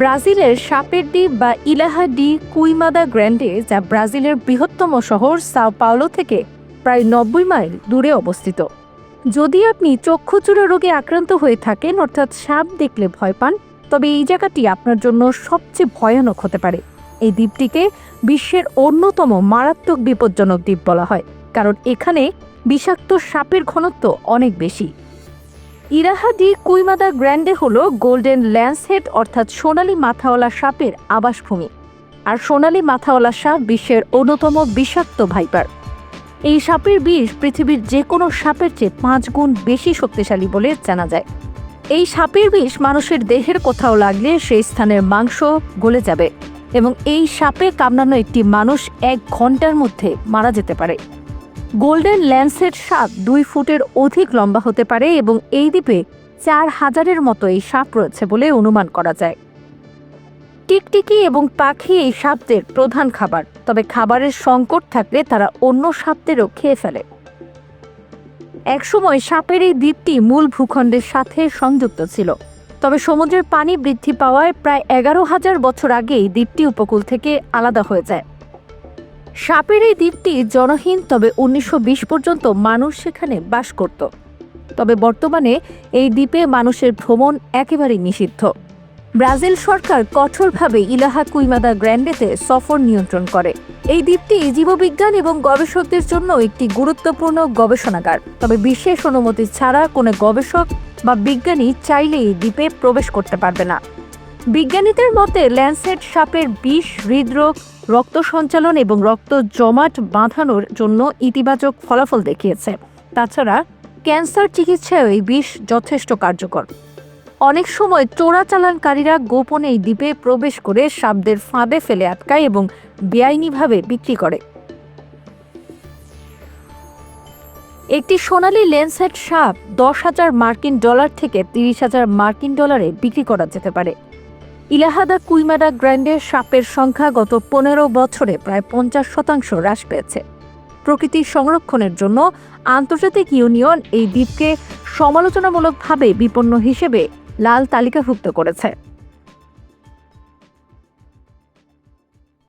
ব্রাজিলের সাপের দ্বীপ বা ইলাহা ডি কুইমাদা গ্র্যান্ডে, যা ব্রাজিলের বৃহত্তম শহর সাও পাওলো থেকে প্রায় নব্বই মাইল দূরে অবস্থিত। যদি আপনি চক্ষুচূড়া রোগে আক্রান্ত হয়ে থাকেন, অর্থাৎ সাপ দেখলে ভয় পান, তবে এই জায়গাটি আপনার জন্য সবচেয়ে ভয়ানক হতে পারে। এই দ্বীপটিকে বিশ্বের অন্যতম মারাত্মক বিপজ্জনক দ্বীপ বলা হয়, কারণ এখানে বিষাক্ত সাপের ঘনত্ব অনেক বেশি। ইরাহা ডি কুইমাদা গ্র্যান্ডে হল গোল্ডেন ল্যান্সহেড অর্থাৎ সোনালী মাথাওয়ালা সাপের আবাসভূমি। আর সোনালী মাথাওয়ালা সাপ বিশ্বের অন্যতম বিষাক্ত ভাইপার। এই সাপের বিষ পৃথিবীর যে কোনো সাপের চেয়ে পাঁচ গুণ বেশি শক্তিশালী বলে জানা যায়। এই সাপের বিষ মানুষের দেহের কোথাও লাগলে সেই স্থানের মাংস গলে যাবে এবং এই সাপে কামড়ানো একটি মানুষ এক ঘণ্টার মধ্যে মারা যেতে পারে। গোল্ডেন ল্যান্সের সাপ দুই ফুটের অধিক লম্বা হতে পারে এবং এই দ্বীপে চার হাজারের মতো এই সাপ রয়েছে বলে অনুমান করা যায়। টিকটিকি এবং পাখি এই সাপদের প্রধান খাবার, তবে খাবারের সংকট থাকলে তারা অন্য সাপদেরও খেয়ে ফেলে। একসময় সাপের এই দ্বীপটি মূল ভূখণ্ডের সাথে সংযুক্ত ছিল, তবে সমুদ্রের পানি বৃদ্ধি পাওয়ায় প্রায় এগারো হাজার বছর আগেই দ্বীপটি উপকূল থেকে আলাদা হয়ে যায়। সাপের এই দ্বীপটি জনহীন, তবে উনিশশো বিশ পর্যন্ত মানুষ সেখানে বাস করত। তবে বর্তমানে এই দ্বীপে মানুষের ভ্রমণ একেবারেই নিষিদ্ধ। ব্রাজিল সরকার কঠোরভাবে ইলাহা কুইমাদা গ্র্যান্ডেতে সফর নিয়ন্ত্রণ করে। এই দ্বীপটি জীববিজ্ঞান এবং গবেষকদের জন্য একটি গুরুত্বপূর্ণ গবেষণাগার। তবে বিশেষ অনুমতি ছাড়া কোনো গবেষক বা বিজ্ঞানী চাইলে এই দ্বীপে প্রবেশ করতে পারবে না। বিজ্ঞানীদের মতে ল্যান্সেট সাপের বিষ, হৃদরোগ রক্ত সঞ্চালন এবং রক্ত জমাট বাঁধানোর জন্য ইতিবাচক ফলাফল দেখিয়েছে। তাছাড়া ক্যান্সার চিকিৎসায় এই বিষ যথেষ্ট কার্যকর। অনেক সময় চোরাচালানকারীরা গোপনে এই দ্বীপে প্রবেশ করে সাপদের ফাঁদে ফেলে আটকায় এবং বেআইনিভাবে বিক্রি করে। একটি সোনালী লেন্সেট সাপ দশ হাজার মার্কিন ডলার থেকে তিরিশ হাজার মার্কিন ডলারে বিক্রি করা যেতে পারে। ইলাহাদা কুইমাডা গ্র্যান্ডের সাপের সংখ্যা গত পনেরো বছরে প্রায় পঞ্চাশ শতাংশ হ্রাস পেয়েছে। প্রকৃতি সংরক্ষণের জন্য আন্তর্জাতিক ইউনিয়ন এই দ্বীপকে সমালোচনামূলকভাবে বিপন্ন হিসেবে লাল তালিকাভুক্ত করেছে।